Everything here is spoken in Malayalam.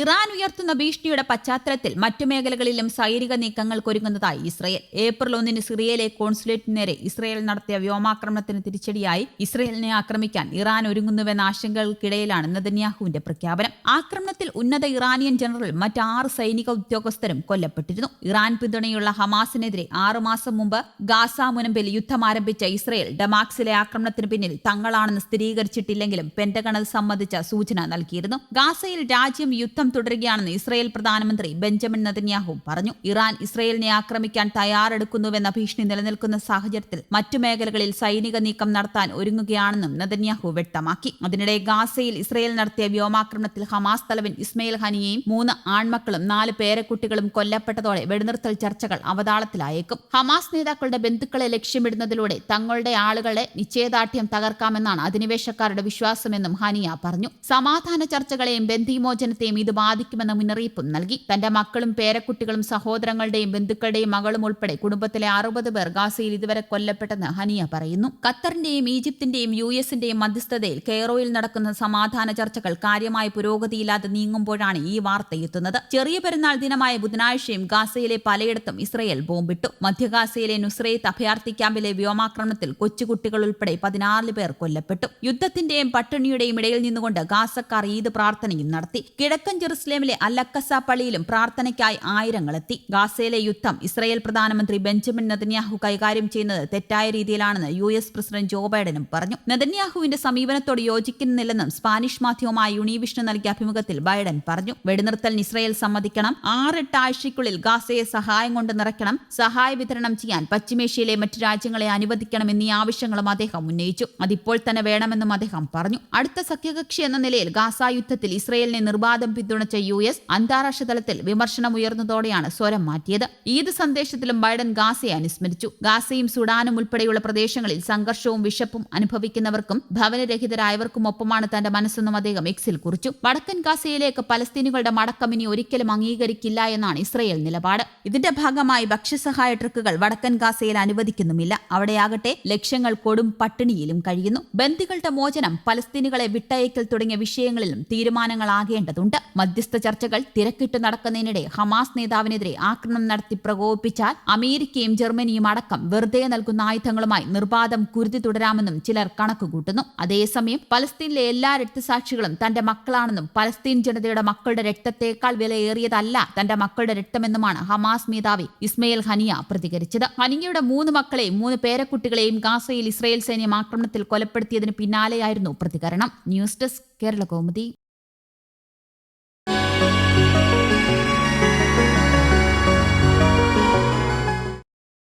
ഇറാൻ ഉയർത്തുന്ന ഭീഷണിയുടെ പശ്ചാത്തലത്തിൽ മറ്റു മേഖലകളിലും സൈനിക നീക്കങ്ങൾക്കൊരുങ്ങുന്നതായി ഇസ്രയേൽ. ഏപ്രിൽ ഒന്നിന് സിറിയയിലെ കോൺസുലേറ്റിന് നേരെ ഇസ്രയേൽ നടത്തിയ വ്യോമാക്രമണത്തിന് തിരിച്ചടിയായി ഇസ്രയേലിനെ ആക്രമിക്കാൻ ഇറാൻ ഒരുങ്ങുന്നുവെന്ന ആശങ്കകൾക്കിടയിലാണ് നെതന്യാഹുവിന്റെ പ്രഖ്യാപനം. ആക്രമണത്തിൽ ഉന്നത ഇറാനിയൻ ജനറൽ മറ്റാറ് സൈനിക ഉദ്യോഗസ്ഥരും കൊല്ലപ്പെട്ടിരുന്നു. ഇറാൻ പിന്തുണയുള്ള ഹമാസിനെതിരെ ആറുമാസം മുമ്പ് ഗാസ മുനമ്പിൽ യുദ്ധം ആരംഭിച്ച ഇസ്രയേൽ ഡമാക്സിലെ ആക്രമണത്തിന് പിന്നിൽ തങ്ങളാണെന്ന് സ്ഥിരീകരിച്ചിട്ടില്ലെങ്കിലും പെന്റഗൺ സംബന്ധിച്ച സൂചന നൽകിയിരുന്നു. ഗാസയിൽ രാജ്യം യുദ്ധം തുടരുകയാണെന്ന് ഇസ്രയേൽ പ്രധാനമന്ത്രി ബെഞ്ചമിൻ നതന്യാഹു പറഞ്ഞു. ഇറാൻ ഇസ്രയേലിനെ ആക്രമിക്കാൻ തയ്യാറെടുക്കുന്നുവെന്ന ഭീഷണി നിലനിൽക്കുന്ന സാഹചര്യത്തിൽ മറ്റു മേഖലകളിൽ സൈനിക നീക്കം നടത്താൻ ഒരുങ്ങുകയാണെന്നും നതന്യാഹു വ്യക്തമാക്കി. അതിനിടെ ഗാസയിൽ ഇസ്രയേൽ നടത്തിയ വ്യോമാക്രമണത്തിൽ ഹമാസ് തലവൻ ഇസ്മയിൽ ഹനിയെയും മൂന്ന് ആൺമക്കളും നാല് പേരക്കുട്ടികളും കൊല്ലപ്പെട്ടതോടെ വെടിനിർത്തൽ ചർച്ചകൾ അവതാളത്തിലായേക്കും. ഹമാസ് നേതാക്കളുടെ ബന്ധുക്കളെ ലക്ഷ്യമിടുന്നതിലൂടെ തങ്ങളുടെ ആളുകളെ നിശ്ചയദാർഢ്യം തകർക്കാമെന്നാണ് അധിനിവേശക്കാരുടെ വിശ്വാസമെന്നും ഹാനിയ പറഞ്ഞു. സമാധാന ചർച്ചകളെയും ബന്ധിമോചനത്തെയും ഇത് ബാധിക്കുമെന്ന മുന്നറിയിപ്പും നൽകി. തന്റെ മക്കളും പേരക്കുട്ടികളും സഹോദരങ്ങളുടെയും ബന്ധുക്കളുടെയും മകളും ഉൾപ്പെടെ കുടുംബത്തിലെ അറുപത് പേർ ഗാസയിൽ ഇതുവരെ കൊല്ലപ്പെട്ടെന്ന് ഹനിയ പറയുന്നു. ഖത്തറിന്റെയും ഈജിപ്തിന്റെയും യു എസിന്റെയും മധ്യസ്ഥതയിൽ കെയറോയിൽ നടക്കുന്ന സമാധാന ചർച്ചകൾ കാര്യമായ പുരോഗതിയില്ലാതെ നീങ്ങുമ്പോഴാണ് ഈ വാർത്ത എത്തുന്നത്. ചെറിയ പെരുന്നാൾ ദിനമായ ബുധനാഴ്ചയും ഗാസയിലെ പലയിടത്തും ഇസ്രയേൽ ബോംബിട്ടു. മധ്യഗാസയിലെ നുസ്രൈത്ത് അഭയാർത്ഥി ക്യാമ്പിലെ വ്യോമാക്രമണത്തിൽ കൊച്ചുകുട്ടികൾ ഉൾപ്പെടെ പതിനാല് പേർ കൊല്ലപ്പെട്ടു. യുദ്ധത്തിന്റെയും പട്ടിണിയുടെയും ഇടയിൽ നിന്നുകൊണ്ട് ഗാസക്കാർ ഈദ് പ്രാർത്ഥനയും നടത്തി. കിഴക്കൻ ജെറുസലേമിലെ അല്ലക്കസ പള്ളിയിലും പ്രാർത്ഥനയ്ക്കായി ആയിരങ്ങളെത്തി. ഗാസയിലെ യുദ്ധം ഇസ്രായേൽ പ്രധാനമന്ത്രി ബെഞ്ചമിൻ നെതന്യാഹു കൈകാര്യം ചെയ്യുന്നത് തെറ്റായ രീതിയിലാണെന്ന് യു എസ് പ്രസിഡന്റ് ജോ ബൈഡനും പറഞ്ഞു. നെതന്യാഹുവിന്റെ സമീപനത്തോട് യോജിക്കുന്നില്ലെന്നും സ്പാനിഷ് മാധ്യമമായ യുണിവിഷന് നൽകിയ അഭിമുഖത്തിൽ ബൈഡൻ പറഞ്ഞു. വെടിനിർത്തലിന് ഇസ്രായേൽ സമ്മതിക്കണം. ആറെട്ട് ആഴ്ചയ്ക്കുള്ളിൽ ഗാസയെ സഹായം കൊണ്ട് നിറയ്ക്കണം. സഹായ വിതരണം ചെയ്യാൻ പശ്ചിമേഷ്യയിലെ മറ്റ് രാജ്യങ്ങളെ അനുവദിക്കണം എന്നീ ആവശ്യങ്ങളും അദ്ദേഹം ഉന്നയിച്ചു. അതിപ്പോൾ തന്നെ വേണമെന്നും അദ്ദേഹം പറഞ്ഞു. അടുത്ത സഖ്യകക്ഷി എന്ന നിലയിൽ ഗാസ യുദ്ധത്തിൽ ഇസ്രയേലിനെ നിർബാധം പിന്തുണച്ച യു എസ് അന്താരാഷ്ട്ര തലത്തിൽ വിമർശനം ഉയർന്നതോടെയാണ് സ്വരം മാറ്റിയത്. ഈദ് സന്ദേശത്തിലും ബൈഡൻ ഗാസയെ അനുസ്മരിച്ചു. ഗാസയും സുഡാനും ഉൾപ്പെടെയുള്ള പ്രദേശങ്ങളിൽ സംഘർഷവും വിശപ്പും അനുഭവിക്കുന്നവർക്കും ഭവനരഹിതരായവർക്കും ഒപ്പമാണ് തന്റെ മനസ്സെന്നും അദ്ദേഹം എക്സിൽ കുറിച്ചു. വടക്കൻ ഗാസയിലേക്ക് പലസ്തീനുകളുടെ മടക്കം ഇനി ഒരിക്കലും അംഗീകരിക്കില്ല എന്നാണ് ഇസ്രയേൽ നിലപാട്. ഇതിന്റെ ഭാഗമായി ഭക്ഷ്യസഹായ ട്രക്കുകൾ വടക്കൻ ഗാസയിൽ അനുവദിക്കുന്നുമില്ല. അവിടെയാകട്ടെ ലക്ഷ്യങ്ങൾ കൊടും പട്ടിണിയിലും കഴിയുന്നു. ബന്ദികളുടെ മോചനം പലസ്തീനുകളെ വിട്ടയക്കൽ തുടങ്ങിയ വിഷയങ്ങളിലും തീരുമാനങ്ങളാകേണ്ടതുണ്ട്. മധ്യസ്ഥ ചർച്ചകൾ തിരക്കിട്ട് നടക്കുന്നതിനിടെ ഹമാസ് നേതാവിനെതിരെ ആക്രമണം നടത്തി പ്രകോപിപ്പിച്ചാൽ അമേരിക്കയും ജർമ്മനിയും അടക്കം വെറുതെ നൽകുന്ന ആയുധങ്ങളുമായി നിർബാധം കുരുതി തുടരാമെന്നും ചിലർ കണക്കുകൂട്ടുന്നു. അതേസമയം പലസ്തീനിലെ എല്ലാ രക്തസാക്ഷികളും തന്റെ മക്കളാണെന്നും പലസ്തീൻ ജനതയുടെ മക്കളുടെ രക്തത്തേക്കാൾ വിലയേറിയതല്ല തന്റെ മക്കളുടെ രക്തമെന്നുമാണ് ഹമാസ് മേധാവി ഇസ്മയിൽ ഹനിയ പ്രതികരിച്ചത്. ഹനിയയുടെ മൂന്ന് മക്കളെയും മൂന്ന് പേരക്കുട്ടികളെയും ഗാസയിൽ ഇസ്രയേൽ സൈന്യം ആക്രമണത്തിൽ കൊലപ്പെടുത്തിയതിന് പിന്നാലെയായിരുന്നു പ്രതികരണം. News desk Kerala Kaumudi.